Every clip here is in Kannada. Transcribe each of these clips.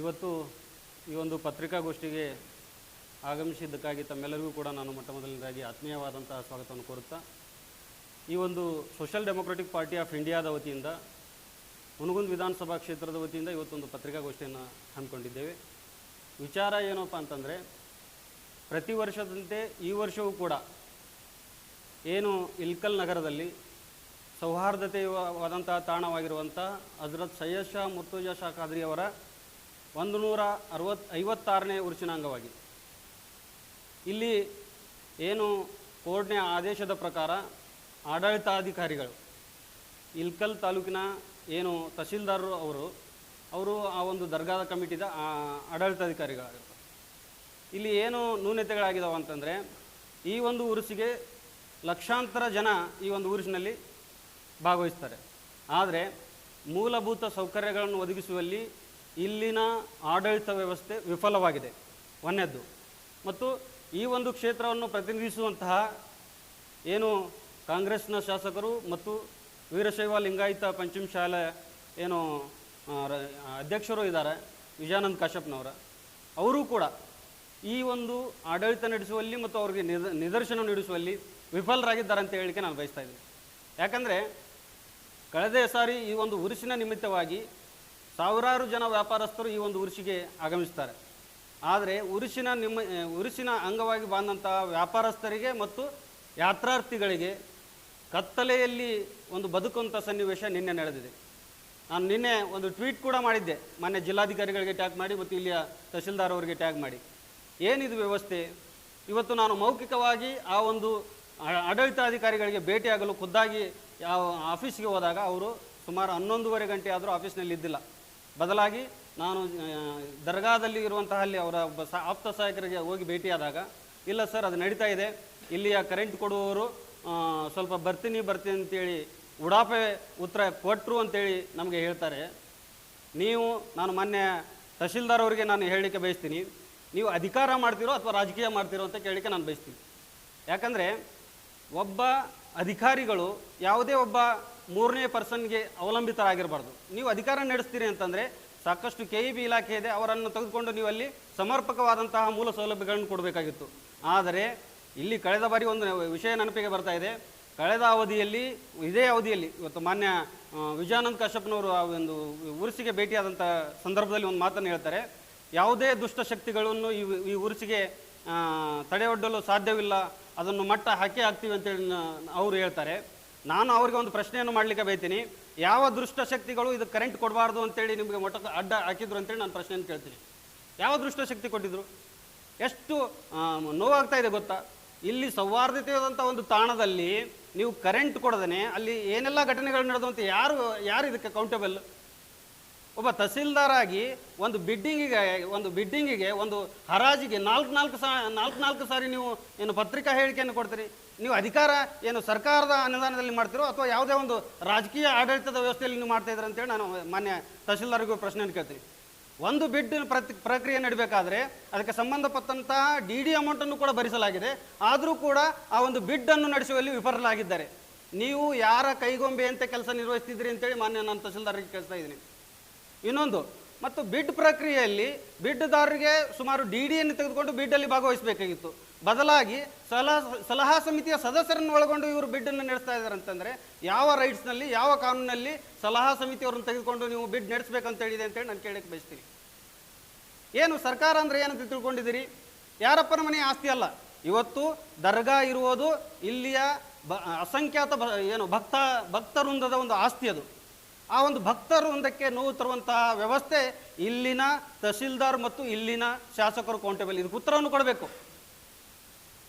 ಇವತ್ತು ಈ ಒಂದು ಪತ್ರಿಕಾಗೋಷ್ಠಿಗೆ ಆಗಮಿಸಿದ್ದಕ್ಕಾಗಿ ತಮ್ಮೆಲ್ಲರಿಗೂ ಕೂಡ ನಾನು ಮೊಟ್ಟ ಮೊದಲನೇದಾಗಿ ಆತ್ಮೀಯವಾದಂತಹ ಸ್ವಾಗತವನ್ನು ಕೋರುತ್ತಾ, ಈ ಒಂದು ಸೋಷಿಯಲ್ ಡೆಮೊಕ್ರೆಟಿಕ್ ಪಾರ್ಟಿ ಆಫ್ ಇಂಡಿಯಾದ ವತಿಯಿಂದ ಮುನಗುಂದ್ ವಿಧಾನಸಭಾ ಕ್ಷೇತ್ರದ ವತಿಯಿಂದ ಇವತ್ತೊಂದು ಪತ್ರಿಕಾಗೋಷ್ಠಿಯನ್ನು ಹಮ್ಮಿಕೊಂಡಿದ್ದೇವೆ. ವಿಚಾರ ಏನಪ್ಪ ಅಂತಂದರೆ, ಪ್ರತಿ ವರ್ಷದಂತೆ ಈ ವರ್ಷವೂ ಕೂಡ ಏನು ಇಲ್ಕಲ್ ನಗರದಲ್ಲಿ ಸೌಹಾರ್ದತೆಯವಾದಂತಹ ತಾಣವಾಗಿರುವಂಥ ಹಜರತ್ ಸೈಯದ್ ಶಾ ಮುರ್ತುಜಾ ಶಾ ಖಾದ್ರಿಯವರ ಒಂದು ನೂರ ಅರವತ್ತು ಐವತ್ತಾರನೇ ಉರುಚಿನ ಅಂಗವಾಗಿ ಇಲ್ಲಿ ಏನು ಕೋರ್ಟ್ನ ಆದೇಶದ ಪ್ರಕಾರ ಆಡಳಿತಾಧಿಕಾರಿಗಳು, ಇಲ್ಕಲ್ ತಾಲೂಕಿನ ಏನು ತಹಶೀಲ್ದಾರರು ಅವರು ಅವರು ಆ ಒಂದು ದರ್ಗಾದ ಕಮಿಟಿದ ಆಡಳಿತಾಧಿಕಾರಿಗಳಾಗಿರ್ತಾರೆ. ಇಲ್ಲಿ ಏನು ನ್ಯೂನತೆಗಳಾಗಿದ್ದಾವೆ ಅಂತಂದರೆ, ಈ ಒಂದು ಉರುಸಿಗೆ ಲಕ್ಷಾಂತರ ಜನ ಈ ಒಂದು ಉರುಸಿನಲ್ಲಿ ಭಾಗವಹಿಸ್ತಾರೆ. ಆದರೆ ಮೂಲಭೂತ ಸೌಕರ್ಯಗಳನ್ನು ಒದಗಿಸುವಲ್ಲಿ ಇಲ್ಲಿನ ಆಡಳಿತ ವ್ಯವಸ್ಥೆ ವಿಫಲವಾಗಿದೆ. ಒಂದನೇದ್ದು. ಮತ್ತು ಈ ಒಂದು ಕ್ಷೇತ್ರವನ್ನು ಪ್ರತಿನಿಧಿಸುವಂತಹ ಏನು ಕಾಂಗ್ರೆಸ್ನ ಶಾಸಕರು ಮತ್ತು ವೀರಶೈವ ಲಿಂಗಾಯತ ಪಂಚಮ ಶಾಲೆ ಏನು ಅಧ್ಯಕ್ಷರು ಇದ್ದಾರೆ, ವಿಜಯಾನಂದ್ ಕಾಶ್ಯಪ್ನವರ. ಅವರು ಕೂಡ ಈ ಒಂದು ಆಡಳಿತ ನಡೆಸುವಲ್ಲಿ ಮತ್ತು ಅವರಿಗೆ ನಿದ, ನಿದರ್ಶನ ನೀಡಿಸುವಲ್ಲಿ ವಿಫಲರಾಗಿದ್ದಾರೆ ಅಂತ ಹೇಳಿಕೆ ನಾನು ಬಯಸ್ತಾ ಇದ್ದೀನಿ. ಯಾಕಂದರೆ, ಕಳೆದ ಸಾರಿ ಈ ಒಂದು ಉರುಸಿನ ನಿಮಿತ್ತವಾಗಿ ಸಾವಿರಾರು ಜನ ವ್ಯಾಪಾರಸ್ಥರು ಈ ಒಂದು ಉರುಸಿಗೆ ಆಗಮಿಸ್ತಾರೆ. ಆದರೆ ಉರುಸಿನ ನಿಮ್ಮ ಉರುಸಿನ ಅಂಗವಾಗಿ ಬಂದಂತಹ ವ್ಯಾಪಾರಸ್ಥರಿಗೆ ಮತ್ತು ಯಾತ್ರಾರ್ಥಿಗಳಿಗೆ ಕತ್ತಲೆಯಲ್ಲಿ ಒಂದು ಬದುಕುವಂಥ ಸನ್ನಿವೇಶ ನಿನ್ನೆ ನಡೆದಿದೆ. ನಾನು ನಿನ್ನೆ ಒಂದು ಟ್ವೀಟ್ ಕೂಡ ಮಾಡಿದ್ದೆ. ಮೊನ್ನೆ ಜಿಲ್ಲಾಧಿಕಾರಿಗಳಿಗೆ ಟ್ಯಾಗ್ ಮಾಡಿ ಮತ್ತು ಇಲ್ಲಿಯ ತಹಸೀಲ್ದಾರ್ ಅವರಿಗೆ ಟ್ಯಾಗ್ ಮಾಡಿ. ಏನಿದು ವ್ಯವಸ್ಥೆ? ಇವತ್ತು ನಾನು ಮೌಖಿಕವಾಗಿ ಆ ಒಂದು ಆಡಳಿತಾಧಿಕಾರಿಗಳಿಗೆ ಭೇಟಿಯಾಗಲು ಖುದ್ದಾಗಿ ಯಾವ ಆಫೀಸ್ಗೆ ಹೋದಾಗ ಅವರು ಸುಮಾರು ಹನ್ನೊಂದೂವರೆ ಗಂಟೆ ಆದರೂ ಆಫೀಸ್ನಲ್ಲಿ ಇದ್ದಿಲ್ಲ. ಬದಲಾಗಿ ನಾನು ದರ್ಗಾದಲ್ಲಿ ಇರುವಂತಹ ಅಲ್ಲಿ ಅವರ ಆಪ್ತ ಸಹಾಯಕರಿಗೆ ಹೋಗಿ ಭೇಟಿಯಾದಾಗ, ಇಲ್ಲ ಸರ್, ಅದು ನಡೀತಾ ಇದೆ, ಇಲ್ಲಿಯ ಕರೆಂಟ್ ಕೊಡುವವರು ಸ್ವಲ್ಪ ಬರ್ತೀನಿ ಬರ್ತೀನಿ ಅಂತೇಳಿ ಉಡಾಪೆ ಉತ್ತರ ಕೊಟ್ಟರು ಅಂತೇಳಿ ನಮಗೆ ಹೇಳ್ತಾರೆ. ನೀವು, ನಾನು ಮೊನ್ನೆ ತಹಶೀಲ್ದಾರ್ ಅವರಿಗೆ ನಾನು ಹೇಳಲಿಕ್ಕೆ ಬಯಸ್ತೀನಿ. ನೀವು ಅಧಿಕಾರ ಮಾಡ್ತೀರೋ ಅಥವಾ ರಾಜಕೀಯ ಮಾಡ್ತೀರೋ ಅಂತ ಕೇಳಲಿಕ್ಕೆ ನಾನು ಬಯಸ್ತೀನಿ. ಯಾಕಂದರೆ, ಒಬ್ಬ ಅಧಿಕಾರಿಗಳು ಯಾವುದೇ ಒಬ್ಬ ಮೂರನೇ ಪರ್ಸನ್ಗೆ ಅವಲಂಬಿತರಾಗಿರಬಾರ್ದು. ನೀವು ಅಧಿಕಾರ ನಡೆಸ್ತೀರಿ ಅಂತಂದರೆ ಸಾಕಷ್ಟು ಕೆ ಇ ಬಿ ಇಲಾಖೆ ಇದೆ, ಅವರನ್ನು ತೆಗೆದುಕೊಂಡು ನೀವು ಅಲ್ಲಿ ಸಮರ್ಪಕವಾದಂತಹ ಮೂಲ ಸೌಲಭ್ಯಗಳನ್ನು ಕೊಡಬೇಕಾಗಿತ್ತು. ಆದರೆ ಇಲ್ಲಿ ಕಳೆದ ಬಾರಿ ಒಂದು ವಿಷಯ ನೆನಪಿಗೆ ಬರ್ತಾ ಇದೆ. ಕಳೆದ ಅವಧಿಯಲ್ಲಿ, ಇದೇ ಅವಧಿಯಲ್ಲಿ, ಇವತ್ತು ಮಾನ್ಯ ವಿಜಯಾನಂದ ಕಾಶ್ಯಪ್ನವರು ಆ ಒಂದು ಉರುಸಿಗೆ ಭೇಟಿಯಾದಂಥ ಸಂದರ್ಭದಲ್ಲಿ ಒಂದು ಮಾತನ್ನು ಹೇಳ್ತಾರೆ. ಯಾವುದೇ ದುಷ್ಟಶಕ್ತಿಗಳನ್ನು ಈ ಈ ಉರುಸಿಗೆ ತಡೆಯೊಡ್ಡಲು ಸಾಧ್ಯವಿಲ್ಲ. ಅದನ್ನು ಮಟ್ಟ ಹಾಕಿ ಹಾಕ್ತೀವಿ ಅಂತೇಳಿ ಅವರು ಹೇಳ್ತಾರೆ. ನಾನು ಅವ್ರಿಗೆ ಒಂದು ಪ್ರಶ್ನೆಯನ್ನು ಮಾಡಲಿಕ್ಕೆ ಬೈತೀನಿ ಯಾವ ದುಷ್ಟಶಕ್ತಿಗಳು ಇದು ಕರೆಂಟ್ ಕೊಡಬಾರ್ದು ಅಂತೇಳಿ ನಿಮಗೆ ಮೊಟ್ಟ ಅಡ್ಡ ಹಾಕಿದ್ರು ಅಂತೇಳಿ ನಾನು ಪ್ರಶ್ನೆಯನ್ನು ಕೇಳ್ತೀನಿ. ಯಾವ ದುಷ್ಟಶಕ್ತಿ ಕೊಟ್ಟಿದ್ರು? ಎಷ್ಟು ನೋವಾಗ್ತಾ ಇದೆ ಗೊತ್ತಾ? ಇಲ್ಲಿ ಸೌಹಾರ್ದತೆಯಾದಂಥ ಒಂದು ತಾಣದಲ್ಲಿ ನೀವು ಕರೆಂಟ್ ಕೊಡದೇ ಅಲ್ಲಿ ಏನೆಲ್ಲ ಘಟನೆಗಳು ನಡೆದು ಅಂತ ಯಾರು ಯಾರು ಇದಕ್ಕೆ ಕೌಂಟೇಬಲ್ ಒಬ್ಬ ತಹಸೀಲ್ದಾರ್ ಆಗಿ ಒಂದು ಬಿಡ್ಡಿಂಗಿಗೆ ಒಂದು ಬಿಡ್ಡಿಂಗಿಗೆ ಒಂದು ಹರಾಜಿಗೆ ನಾಲ್ಕು ನಾಲ್ಕು ಸಾ, ನಾಲ್ಕು ನಾಲ್ಕು ಸಾರಿ ನೀವು ಏನು ಪತ್ರಿಕಾ ಹೇಳಿಕೆಯನ್ನು ಕೊಡ್ತೀರಿ? ನೀವು ಅಧಿಕಾರ ಏನು ಸರ್ಕಾರದ ಅನುದಾನದಲ್ಲಿ ಮಾಡ್ತೀರೋ ಅಥವಾ ಯಾವುದೇ ಒಂದು ರಾಜಕೀಯ ಆಡಳಿತದ ವ್ಯವಸ್ಥೆಯಲ್ಲಿ ನೀವು ಮಾಡ್ತಾ ಇದ್ದೀರ ಅಂತೇಳಿ ನಾನು ಮಾನ್ಯ ತಹಶೀಲ್ದಾರ್ಗೂ ಪ್ರಶ್ನೆಯನ್ನು ಕೇಳ್ತೀನಿ. ಒಂದು ಬಿಡ್ ಪ್ರತಿ, ಪ್ರಕ್ರಿಯೆ ನಡಬೇಕಾದ್ರೆ ಅದಕ್ಕೆ ಸಂಬಂಧಪಟ್ಟಂತಹ ಡಿ ಡಿ ಅಮೌಂಟನ್ನು ಕೂಡ ಭರಿಸಲಾಗಿದೆ. ಆದರೂ ಕೂಡ ಆ ಒಂದು ಬಿಡ್ಡನ್ನು ನಡೆಸುವಲ್ಲಿ ವಿಫಲರಾಗಿದ್ದಾರೆ. ನೀವು ಯಾರ ಕೈಗೊಂಬೆ ಅಂತ ಕೆಲಸ ನಿರ್ವಹಿಸ್ತಿದ್ರಿ ಅಂತೇಳಿ ಮಾನ್ಯ ನಾನು ತಹಶೀಲ್ದಾರ್ಗೆ ಕೇಳ್ತಾ ಇದ್ದೀನಿ. ಇನ್ನೊಂದು ಮತ್ತು ಬಿಡ್ ಪ್ರಕ್ರಿಯೆಯಲ್ಲಿ ಬಿಡ್ದಾರರಿಗೆ ಸುಮಾರು ಡಿ ಡಿಯನ್ನು ತೆಗೆದುಕೊಂಡು ಬಿಡ್ಡಲ್ಲಿ ಭಾಗವಹಿಸಬೇಕಾಗಿತ್ತು. ಬದಲಾಗಿ ಸಲಹಾ ಸಲಹಾ ಸಮಿತಿಯ ಸದಸ್ಯರನ್ನು ಒಳಗೊಂಡು ಇವರು ಬಿಡ್ಡನ್ನು ನಡೆಸ್ತಾ ಇದ್ದಾರೆ ಅಂತಂದರೆ ಯಾವ ರೈಟ್ಸ್ನಲ್ಲಿ ಯಾವ ಕಾನೂನಲ್ಲಿ ಸಲಹಾ ಸಮಿತಿಯವರನ್ನು ತೆಗೆದುಕೊಂಡು ನೀವು ಬಿಡ್ ನಡೆಸಬೇಕಂತ ಹೇಳಿದೆ ಅಂತೇಳಿ ನಾನು ಕೇಳಕ್ಕೆ ಬಯಸ್ತೀನಿ. ಏನು ಸರ್ಕಾರ ಅಂದರೆ ಏನಂತ ತಿಳ್ಕೊಂಡಿದ್ದೀರಿ? ಯಾರಪ್ಪನ ಮನೆ ಆಸ್ತಿ ಅಲ್ಲ. ಇವತ್ತು ದರ್ಗಾ ಇರುವುದು ಇಲ್ಲಿಯ ಅಸಂಖ್ಯಾತ ಏನು ಭಕ್ತ, ಭಕ್ತವೃಂದದ ಒಂದು ಆಸ್ತಿ ಅದು. ಆ ಒಂದು ಭಕ್ತವೃಂದಕ್ಕೆ ನೋವು ತರುವಂತಹ ವ್ಯವಸ್ಥೆ ಇಲ್ಲಿನ ತಹಸೀಲ್ದಾರ್ ಮತ್ತು ಇಲ್ಲಿನ ಶಾಸಕರು ಕೌಂಟೇಬಲ್ ಇದಕ್ಕೆ ಉತ್ತರವನ್ನು ಕೊಡಬೇಕು.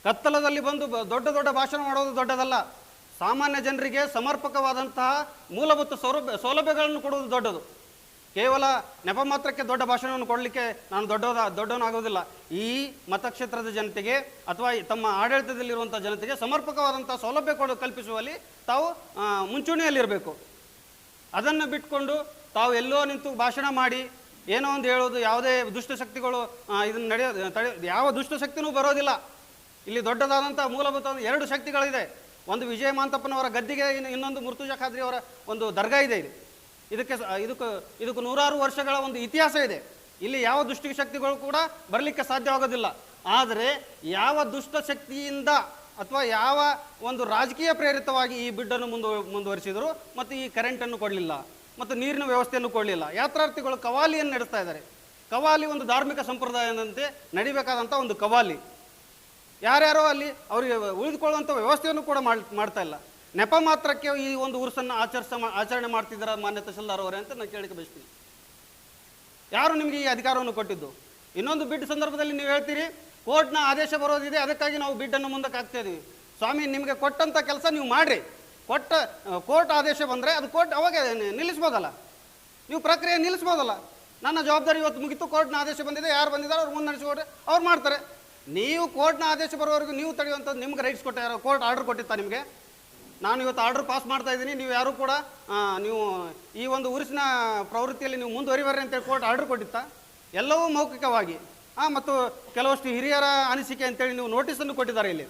ಕತ್ತಲದಲ್ಲಿ ಬಂದು ದೊಡ್ಡ ದೊಡ್ಡ ಭಾಷಣ ಮಾಡೋದು ದೊಡ್ಡದಲ್ಲ. ಸಾಮಾನ್ಯ ಜನರಿಗೆ ಸಮರ್ಪಕವಾದಂತಹ ಮೂಲಭೂತ ಸೌಲಭ್ಯ, ಸೌಲಭ್ಯಗಳನ್ನು ಕೊಡುವುದು ದೊಡ್ಡದು. ಕೇವಲ ನೆಪ ಮಾತ್ರಕ್ಕೆ ದೊಡ್ಡ ಭಾಷಣವನ್ನು ಕೊಡಲಿಕ್ಕೆ ನಾನು ದೊಡ್ಡದ ದೊಡ್ಡವನಾಗೋದಿಲ್ಲ ಈ ಮತಕ್ಷೇತ್ರದ ಜನತೆಗೆ ಅಥವಾ ತಮ್ಮ ಆಡಳಿತದಲ್ಲಿರುವಂಥ ಜನತೆಗೆ ಸಮರ್ಪಕವಾದಂಥ ಸೌಲಭ್ಯ ಕೊಡು, ಕಲ್ಪಿಸುವಲ್ಲಿ ತಾವು ಮುಂಚೂಣಿಯಲ್ಲಿರಬೇಕು. ಅದನ್ನು ಬಿಟ್ಕೊಂಡು ತಾವು ಎಲ್ಲೋ ನಿಂತು ಭಾಷಣ ಮಾಡಿ ಏನೋ ಒಂದು ಹೇಳೋದು, ಯಾವುದೇ ದುಷ್ಟಶಕ್ತಿಗಳು ಇದನ್ನು ನಡೆಯೋದು ತಡೆ, ಯಾವ ದುಷ್ಟಶಕ್ತಿನೂ ಬರೋದಿಲ್ಲ. ಇಲ್ಲಿ ದೊಡ್ಡದಾದಂಥ ಮೂಲಭೂತ ಎರಡು ಶಕ್ತಿಗಳಿದೆ. ಒಂದು ವಿಜಯ ಮಾಂತಪ್ಪನವರ ಗದ್ದಿಗೆ, ಇನ್ನು ಇನ್ನೊಂದು ಮುರ್ತುಜಾ ಖಾದ್ರಿ ಅವರ ಒಂದು ದರ್ಗಾ ಇದೆ ಇಲ್ಲಿ. ಇದಕ್ಕೆ ಇದಕ್ಕೆ ಇದಕ್ಕೆ ನೂರಾರು ವರ್ಷಗಳ ಒಂದು ಇತಿಹಾಸ ಇದೆ. ಇಲ್ಲಿ ಯಾವ ದುಷ್ಟ ಶಕ್ತಿಗಳು ಕೂಡ ಬರಲಿಕ್ಕೆ ಸಾಧ್ಯವಾಗೋದಿಲ್ಲ. ಆದರೆ ಯಾವ ದುಷ್ಟ ಶಕ್ತಿಯಿಂದ ಅಥವಾ ಯಾವ ಒಂದು ರಾಜಕೀಯ ಪ್ರೇರಿತವಾಗಿ ಈ ಬಿಡ್ಡನ್ನು ಮುಂದು, ಮುಂದುವರಿಸಿದರು ಮತ್ತು ಈ ಕರೆಂಟನ್ನು ಕೊಡಲಿಲ್ಲ ಮತ್ತು ನೀರಿನ ವ್ಯವಸ್ಥೆಯನ್ನು ಕೊಡಲಿಲ್ಲ. ಯಾತ್ರಾರ್ಥಿಗಳು ಕವಾಲಿಯನ್ನು ನಡೆಸ್ತಾ ಇದ್ದಾರೆ. ಕವಾಲಿ ಒಂದು ಧಾರ್ಮಿಕ ಸಂಪ್ರದಾಯದಂತೆ ನಡಿಬೇಕಾದಂಥ ಒಂದು ಕವಾಲಿ. ಯಾರ್ಯಾರೋ ಅಲ್ಲಿ ಅವರಿಗೆ ಉಳಿದುಕೊಳ್ಳುವಂಥ ವ್ಯವಸ್ಥೆಯನ್ನು ಕೂಡ ಮಾಡ್, ಮಾಡ್ತಾ ಇಲ್ಲ. ನೆಪ ಮಾತ್ರಕ್ಕೆ ಈ ಒಂದು ಉರುಸನ್ನು ಆಚರಿಸ, ಆಚರಣೆ ಮಾಡ್ತಿದ್ದಾರ ಮಾನ್ಯ ತಹಸೀಲ್ದಾರ್ ಅವರೇ ಅಂತ ನಾನು ಕೇಳಿಕೆ ಬಯಸ್ತೀನಿ. ಯಾರು ನಿಮಗೆ ಈ ಅಧಿಕಾರವನ್ನು ಕೊಟ್ಟಿದ್ದು? ಇನ್ನೊಂದು ಬಿಡ್ ಸಂದರ್ಭದಲ್ಲಿ ನೀವು ಹೇಳ್ತೀರಿ ಕೋರ್ಟ್ನ ಆದೇಶ ಬರೋದಿದೆ, ಅದಕ್ಕಾಗಿ ನಾವು ಬಿಡ್ಡನ್ನು ಮುಂದಕ್ಕೆ ಹಾಕ್ತಾ ಸ್ವಾಮಿ, ನಿಮಗೆ ಕೊಟ್ಟಂಥ ಕೆಲಸ ನೀವು ಮಾಡಿರಿ. ಕೊಟ್ಟ ಕೋರ್ಟ್ ಆದೇಶ ಬಂದರೆ ಅದು ಕೋರ್ಟ್ ಅವಾಗ ನಿಲ್ಲಿಸ್ಬೋದಲ್ಲ. ನೀವು ಪ್ರಕ್ರಿಯೆ ನಿಲ್ಲಿಸ್ಬೋದಲ್ಲ. ನನ್ನ ಜವಾಬ್ದಾರಿ ಇವತ್ತು ಮುಗಿತು, ಕೋರ್ಟ್ನ ಆದೇಶ ಬಂದಿದೆ, ಯಾರು ಬಂದಿದ್ದಾರೆ ಅವ್ರು ಮುಂದೆ ನಡೆಸಿಕೊಡ್ರೆ ಅವ್ರು ಮಾಡ್ತಾರೆ. ನೀವು ಕೋರ್ಟ್ನ ಆದೇಶ ಬರೋವರೆಗೂ ನೀವು ತಡೆಯುವಂಥದ್ದು ನಿಮ್ಗೆ ರೈಟ್ಸ್ ಕೊಟ್ಟ ಯಾರೋ, ಕೋರ್ಟ್ ಆರ್ಡರ್ ಕೊಟ್ಟಿತ್ತಾ ನಿಮಗೆ? ನಾನು ಇವತ್ತು ಆರ್ಡರ್ ಪಾಸ್ ಮಾಡ್ತಾ ಇದ್ದೀನಿ, ನೀವು ಯಾರು ಕೂಡ ನೀವು ಈ ಒಂದು ಉರಿಸಿನ ಪ್ರವೃತ್ತಿಯಲ್ಲಿ ನೀವು ಮುಂದುವರಿಬರ್ರಿ ಅಂತೇಳಿ ಕೋರ್ಟ್ ಆರ್ಡರ್ ಕೊಟ್ಟಿತ್ತಾ? ಎಲ್ಲವೂ ಮೌಖಿಕವಾಗಿ. ಹಾಂ ಮತ್ತು ಕೆಲವಷ್ಟು ಹಿರಿಯರ ಅನಿಸಿಕೆ ಅಂತೇಳಿ ನೀವು ನೋಟಿಸನ್ನು ಕೊಟ್ಟಿದ್ದಾರೆ ಇಲ್ಲಿ.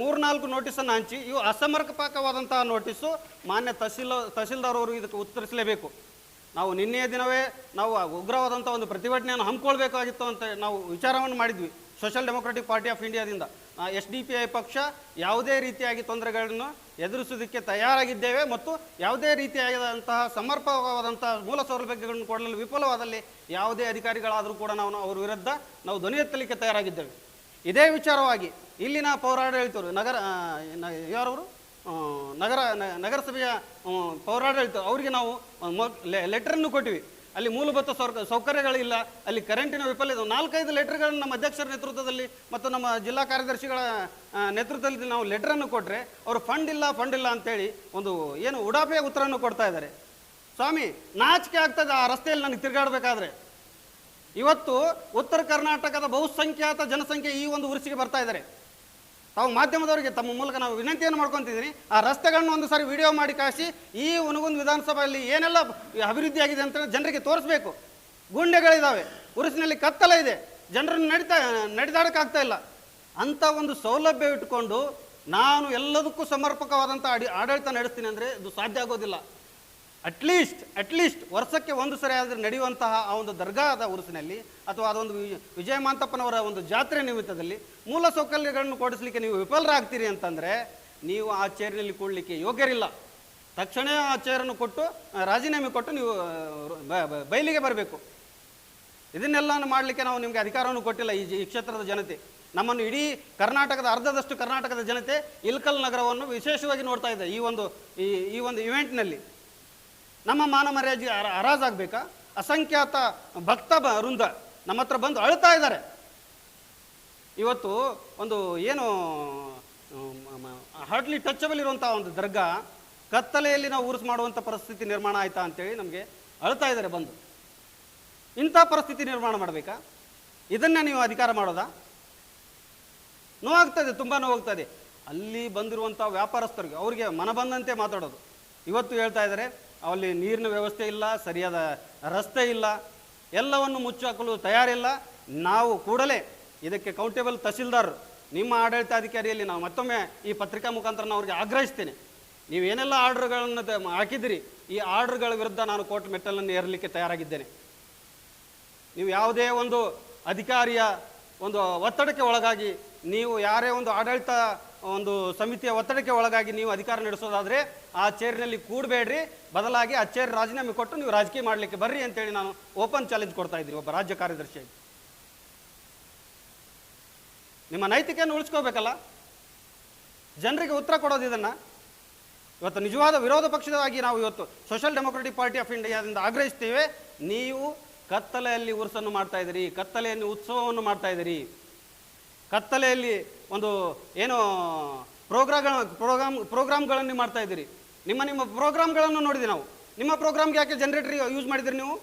ಮೂರು ನಾಲ್ಕು ನೋಟಿಸನ್ನು ಹಂಚಿ, ಇವು ಅಸಮರ್ಪಕವಾದಂತಹ ನೋಟಿಸು ಮಾನ್ಯ ತಹಸೀಲ್, ತಹಸೀಲ್ದಾರ್ ಅವರು ಇದಕ್ಕೆ ಉತ್ತರಿಸಲೇಬೇಕು. ನಾವು ನಿನ್ನೆಯ ದಿನವೇ ನಾವು ಉಗ್ರವಾದಂಥ ಒಂದು ಪ್ರತಿಭಟನೆಯನ್ನು ಹಮ್ಮಿಕೊಳ್ಬೇಕಾಗಿತ್ತು ಅಂತ ನಾವು ವಿಚಾರವನ್ನು ಮಾಡಿದ್ವಿ. ಸೋಷಿಯಲ್ ಡೆಮೊಕ್ರೆಟಿಕ್ ಪಾರ್ಟಿ ಆಫ್ ಇಂಡಿಯಾದಿಂದ ಎಸ್ ಡಿ ಪಿ ಐ ಪಕ್ಷ ಯಾವುದೇ ರೀತಿಯಾಗಿ ತೊಂದರೆಗಳನ್ನು ಎದುರಿಸೋದಕ್ಕೆ ತಯಾರಾಗಿದ್ದೇವೆ ಮತ್ತು ಯಾವುದೇ ರೀತಿಯಾದಂತಹ ಸಮರ್ಪಕವಾದಂತಹ ಮೂಲ ಸೌಲಭ್ಯಗಳನ್ನು ಕೊಡಲು ವಿಫಲವಾದಲ್ಲಿ ಯಾವುದೇ ಅಧಿಕಾರಿಗಳಾದರೂ ಕೂಡ ನಾವು ಅವ್ರ ವಿರುದ್ಧ ನಾವು ಧ್ವನಿ ಎತ್ತಲಿಕ್ಕೆ ತಯಾರಾಗಿದ್ದೇವೆ. ಇದೇ ವಿಚಾರವಾಗಿ ಇಲ್ಲಿನ ಪೌರಾಡಳಿತರು, ನಗರ ಯಾರವರು? ನಗರ ನಗರಸಭೆಯ ಪೌರಾಡಳಿತ ಅವರಿಗೆ ನಾವು ಲೆಟ್ರನ್ನು ಕೊಟ್ಟಿವಿ. ಅಲ್ಲಿ ಮೂಲಭೂತ ಸೌಕ, ಸೌಕರ್ಯಗಳಿಲ್ಲ. ಅಲ್ಲಿ ಕರೆಂಟಿನ ವಿಫಲ್ಯ ನಾಲ್ಕೈದು ಲೆಟರ್ಗಳನ್ನು ನಮ್ಮ ಅಧ್ಯಕ್ಷರ ನೇತೃತ್ವದಲ್ಲಿ ಮತ್ತು ನಮ್ಮ ಜಿಲ್ಲಾ ಕಾರ್ಯದರ್ಶಿಗಳ ನೇತೃತ್ವದಲ್ಲಿ ನಾವು ಲೆಟ್ರನ್ನು ಕೊಟ್ಟರೆ ಅವರು ಫಂಡ್ ಇಲ್ಲ ಫಂಡ್ ಇಲ್ಲ ಅಂತೇಳಿ ಒಂದು ಏನು ಉಡಾಫೆಯ ಉತ್ತರವನ್ನು ಕೊಡ್ತಾ ಇದ್ದಾರೆ. ಸ್ವಾಮಿ, ನಾಚಿಕೆ ಆಗ್ತದೆ ಆ ರಸ್ತೆಯಲ್ಲಿ ನನಗೆ ತಿರುಗಾಡಬೇಕಾದ್ರೆ. ಇವತ್ತು ಉತ್ತರ ಕರ್ನಾಟಕದ ಬಹುಸಂಖ್ಯಾತ ಜನಸಂಖ್ಯೆ ಈ ಒಂದು ಉರಿಸಿಗೆ ಬರ್ತಾ ಇದ್ದಾರೆ. ತಾವು ಮಾಧ್ಯಮದವರಿಗೆ ತಮ್ಮ ಮೂಲಕ ನಾವು ವಿನಂತಿಯನ್ನು ಮಾಡ್ಕೊತಿದ್ದೀನಿ ಆ ರಸ್ತೆಗಳನ್ನು ಒಂದು ಸಾರಿ ವಿಡಿಯೋ ಮಾಡಿ ಕಾಸಿ, ಈ ಉನಗುಂದ್ ವಿಧಾನಸಭೆಯಲ್ಲಿ ಏನೆಲ್ಲ ಅಭಿವೃದ್ಧಿ ಆಗಿದೆ ಅಂತ ಜನರಿಗೆ ತೋರಿಸ್ಬೇಕು. ಗುಂಡೆಗಳಿದ್ದಾವೆ ಉರುಸಿನಲ್ಲಿ ಕತ್ತಲ ಇದೆ. ಜನರನ್ನು ನಡೀತಾ, ನಡೆದಾಡೋಕ್ಕಾಗ್ತಾ ಇಲ್ಲ. ಅಂಥ ಒಂದು ಸೌಲಭ್ಯ ಇಟ್ಕೊಂಡು ನಾನು ಎಲ್ಲದಕ್ಕೂ ಸಮರ್ಪಕವಾದಂಥ ಅಡಿ, ಆಡಳಿತ ನಡೆಸ್ತೀನಿ ಅಂದರೆ ಇದು ಸಾಧ್ಯ ಆಗೋದಿಲ್ಲ. ಅಟ್ಲೀಸ್ಟ್ ಅಟ್ಲೀಸ್ಟ್ ವರ್ಷಕ್ಕೆ ಒಂದು ಸರಿ ಆದರೆ ನಡೆಯುವಂತಹ ಆ ಒಂದು ದರ್ಗಾದ ಉರುಸಿನಲ್ಲಿ ಅಥವಾ ಅದೊಂದು ವಿಜಯ ಮಾಂತಪ್ಪನವರ ಒಂದು ಜಾತ್ರೆ ನಿಮಿತ್ತದಲ್ಲಿ ಮೂಲ ಸೌಕರ್ಯಗಳನ್ನು ಕೊಡಿಸ್ಲಿಕ್ಕೆ ನೀವು ವಿಫಲರಾಗ್ತೀರಿ ಅಂತಂದರೆ ನೀವು ಆ ಚೇರಿನಲ್ಲಿ ಕೂಡಲಿಕ್ಕೆ ಯೋಗ್ಯರಿಲ್ಲ. ತಕ್ಷಣ ಆ ಚೇರನ್ನು ಕೊಟ್ಟು ರಾಜೀನಾಮೆ ಕೊಟ್ಟು ನೀವು ಬಯಲಿಗೆ ಬರಬೇಕು. ಇದನ್ನೆಲ್ಲ ಮಾಡಲಿಕ್ಕೆ ನಾವು ನಿಮಗೆ ಅಧಿಕಾರವನ್ನು ಕೊಟ್ಟಿಲ್ಲ ಈ ಈ ಕ್ಷೇತ್ರದ ಜನತೆ. ನಮ್ಮನ್ನು ಇಡೀ ಕರ್ನಾಟಕದ, ಅರ್ಧದಷ್ಟು ಕರ್ನಾಟಕದ ಜನತೆ ಇಲ್ಕಲ್ ನಗರವನ್ನು ವಿಶೇಷವಾಗಿ ನೋಡ್ತಾ ಇದೆ ಈ ಒಂದು, ಈ ಈ ಒಂದು ಇವೆಂಟ್ನಲ್ಲಿ ನಮ್ಮ ಮಾನ ಮರ್ಯಾದೆ ಹರ- ಹರಾಜಾಗಬೇಕಾ ಅಸಂಖ್ಯಾತ ಭಕ್ತ ವೃಂದ ನಮ್ಮ ಹತ್ರ ಬಂದು ಅಳ್ತಾ ಇದ್ದಾರೆ. ಇವತ್ತು ಒಂದು ಏನು ಹಾರ್ಡ್ಲಿ ಟಚಬಲ್ ಇರುವಂಥ ಒಂದು ದರ್ಗಾ ಕತ್ತಲೆಯಲ್ಲಿ ನಾವು ಉರುಸು ಮಾಡುವಂಥ ಪರಿಸ್ಥಿತಿ ನಿರ್ಮಾಣ ಆಯ್ತಾ ಅಂತೇಳಿ ನಮಗೆ ಅಳ್ತಾ ಇದ್ದಾರೆ ಬಂದು. ಇಂಥ ಪರಿಸ್ಥಿತಿ ನಿರ್ಮಾಣ ಮಾಡಬೇಕಾ? ಇದನ್ನ ನೀವು ಅಧಿಕಾರ ಮಾಡೋದಾ? ನೋವಾಗ್ತದೆ ತುಂಬ ನೋವಾಗ್ತದೆ ಅಲ್ಲಿ ಬಂದಿರುವಂಥ ವ್ಯಾಪಾರಸ್ಥರಿಗೆ, ಅವರಿಗೆ ಮನ ಬಂದಂತೆ ಮಾತಾಡೋದು. ಇವತ್ತು ಹೇಳ್ತಾ ಇದ್ದಾರೆ ಅಲ್ಲಿ ನೀರಿನ ವ್ಯವಸ್ಥೆ ಇಲ್ಲ, ಸರಿಯಾದ ರಸ್ತೆ ಇಲ್ಲ, ಎಲ್ಲವನ್ನು ಮುಚ್ಚಾಕಲು ತಯಾರಿಲ್ಲ. ನಾವು ಕೂಡಲೇ ಇದಕ್ಕೆ ಕೌಂಟೇಬಲ್ ತಹಸೀಲ್ದಾರ್, ನಿಮ್ಮ ಆಡಳಿತಾಧಿಕಾರಿಯಲ್ಲಿ ನಾವು ಮತ್ತೊಮ್ಮೆ ಈ ಪತ್ರಿಕಾ ಮುಖಾಂತರ ನಾನು ಅವ್ರಿಗೆ ಆಗ್ರಹಿಸ್ತೇನೆ. ನೀವು ಏನೆಲ್ಲ ಆರ್ಡರ್ಗಳನ್ನು ಹಾಕಿದ್ದೀರಿ, ಈ ಆರ್ಡರ್ಗಳ ವಿರುದ್ಧ ನಾನು ಕೋರ್ಟ್ ಮೆಟ್ಟಲನ್ನು ಏರಲಿಕ್ಕೆ ತಯಾರಾಗಿದ್ದೇನೆ. ನೀವು ಯಾವುದೇ ಒಂದು ಅಧಿಕಾರಿಯ ಒಂದು ಒತ್ತಡಕ್ಕೆ ಒಳಗಾಗಿ ನೀವು ಯಾರೇ ಒಂದು ಆಡಳಿತ ಒಂದು ಸಮಿತಿಯ ಒತ್ತಡಕ್ಕೆ ಒಳಗಾಗಿ ನೀವು ಅಧಿಕಾರ ನಡೆಸೋದಾದರೆ ಆ ಚೇರ್ನಲ್ಲಿ ಕೂಡಬೇಡ್ರಿ. ಬದಲಾಗಿ ಆ ಚೇರ್ ರಾಜೀನಾಮೆ ಕೊಟ್ಟು ನೀವು ರಾಜಕೀಯ ಮಾಡಲಿಕ್ಕೆ ಬರ್ರಿ ಅಂತೇಳಿ ನಾನು ಓಪನ್ ಚಾಲೆಂಜ್ ಕೊಡ್ತಾ ಇದ್ದೀನಿ ಒಬ್ಬ ರಾಜ್ಯ ಕಾರ್ಯದರ್ಶಿಯಾಗಿ ನಿಮ್ಮ ನೈತಿಕೆಯನ್ನು ಉಳಿಸ್ಕೋಬೇಕಲ್ಲ? ಜನರಿಗೆ ಉತ್ತರ ಕೊಡೋದು ಇದನ್ನು. ಇವತ್ತು ನಿಜವಾದ ವಿರೋಧ ಪಕ್ಷದವಾಗಿ ನಾವು ಇವತ್ತು ಸೋಷಿಯಲ್ ಡೆಮೊಕ್ರೆಟಿಕ್ ಪಾರ್ಟಿ ಆಫ್ ಇಂಡಿಯಾದಿಂದ ಆಗ್ರಹಿಸ್ತೇವೆ. ನೀವು ಕತ್ತಲೆಯಲ್ಲಿ ಉರ್ಸನ್ನು ಮಾಡ್ತಾ ಇದ್ದೀರಿ. ಕತ್ತಲೆಯಲ್ಲಿ ಉತ್ಸವವನ್ನು ಮಾಡ್ತಾ ಇದ್ದೀರಿ. ಕತ್ತಲೆಯಲ್ಲಿ ಒಂದು ಏನು ಪ್ರೋಗ್ರಾಮ್ ಪ್ರೋಗ್ರಾಮ್ ಪ್ರೋಗ್ರಾಮ್ಗಳನ್ನು ಮಾಡ್ತಾ ಇದ್ದೀರಿ. ನಿಮ್ಮ ನಿಮ್ಮ ಪ್ರೋಗ್ರಾಮ್ಗಳನ್ನು ನೋಡಿದ್ವಿ ನಾವು. ನಿಮ್ಮ ಪ್ರೋಗ್ರಾಮ್ಗೆ ಯಾಕೆ ಜನರೇಟರ್ ಯೂಸ್ ಮಾಡಿದಿರಿ ನೀವು?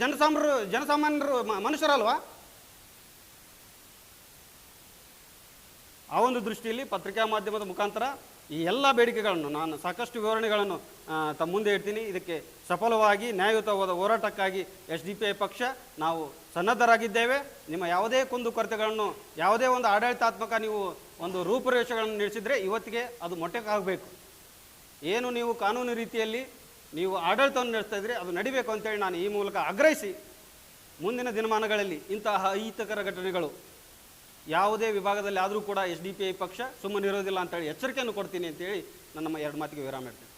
ಜನಸಾಮಾನ್ಯರು ಜನಸಾಮಾನ್ಯರು ಮನುಷ್ಯರಲ್ವಾ? ಆ ಒಂದು ದೃಷ್ಟಿಯಲ್ಲಿ ಪತ್ರಿಕಾ ಮಾಧ್ಯಮದ ಮುಖಾಂತರ ಈ ಎಲ್ಲ ಬೇಡಿಕೆಗಳನ್ನು ನಾನು ಸಾಕಷ್ಟು ವಿವರಣೆಗಳನ್ನು ತಮ್ಮ ಮುಂದೆ ಇಡ್ತೀನಿ. ಇದಕ್ಕೆ ಸಫಲವಾಗಿ ನ್ಯಾಯಯುತವಾದ ಹೋರಾಟಕ್ಕಾಗಿ ಎಸ್ ಡಿ ಪಿ ಐ ಪಕ್ಷ ನಾವು ಸನ್ನದ್ಧರಾಗಿದ್ದೇವೆ. ನಿಮ್ಮ ಯಾವುದೇ ಕುಂದು ಕೊರತೆಗಳನ್ನು, ಯಾವುದೇ ಒಂದು ಆಡಳಿತಾತ್ಮಕ ನೀವು ಒಂದು ರೂಪುರೇಷೆಗಳನ್ನು ನಡೆಸಿದರೆ ಇವತ್ತಿಗೆ ಅದು ಮೊಟ್ಟೆಗಾಗಬೇಕು ಏನು ನೀವು ಕಾನೂನು ರೀತಿಯಲ್ಲಿ ನೀವು ಆಡಳಿತವನ್ನು ನಡೆಸ್ತಾ ಇದ್ರೆ ಅದು ನಡಿಬೇಕು ಅಂತೇಳಿ ನಾನು ಈ ಮೂಲಕ ಆಗ್ರಹಿಸಿ ಮುಂದಿನ ದಿನಮಾನಗಳಲ್ಲಿ ಇಂತಹ ಅಹಿತಕರ ಘಟನೆಗಳು ಯಾವುದೇ ವಿಭಾಗದಲ್ಲಿ ಆದರೂ ಕೂಡ ಎಸ್ ಡಿ ಪಿ ಐ ಪಕ್ಷ ಸುಮ್ಮನಿರೋದಿಲ್ಲ ಅಂತೇಳಿ ಎಚ್ಚರಿಕೆಯನ್ನು ಕೊಡ್ತೀನಿ ಅಂತೇಳಿ ನನ್ನ ಎರಡು ಮಾತಿಗೆ ವಿರಾಮ ಇಡ್ತೀನಿ